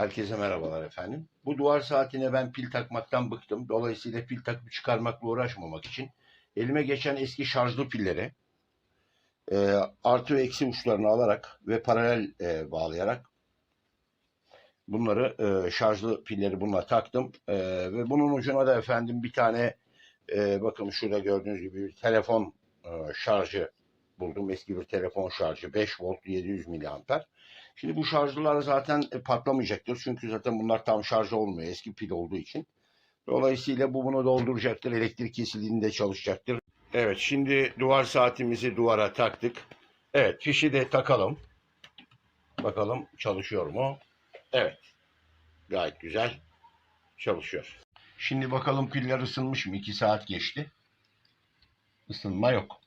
Herkese merhabalar efendim. Bu duvar saatine ben pil takmaktan bıktım. Dolayısıyla pil takıp çıkarmakla uğraşmamak için elime geçen eski şarjlı pilleri e, artı ve eksi uçlarını alarak ve paralel e, bağlayarak bunları e, şarjlı pilleri bununla taktım. E, ve bunun ucuna da efendim bir tane e, bakın şurada gördüğünüz gibi bir telefon e, şarjı buldum. Eski bir telefon şarjı 5 volt 700 miliamper. Şimdi bu şarjlılar zaten e, patlamayacaktır. Çünkü zaten bunlar tam şarj olmuyor eski pil olduğu için. Dolayısıyla bu bunu dolduracaktır. Elektrik kesildiğinde çalışacaktır. Evet şimdi duvar saatimizi duvara taktık. Evet fişi de takalım. Bakalım çalışıyor mu? Evet. Gayet güzel çalışıyor. Şimdi bakalım piller ısınmış mı? 2 saat geçti. Isınma yok.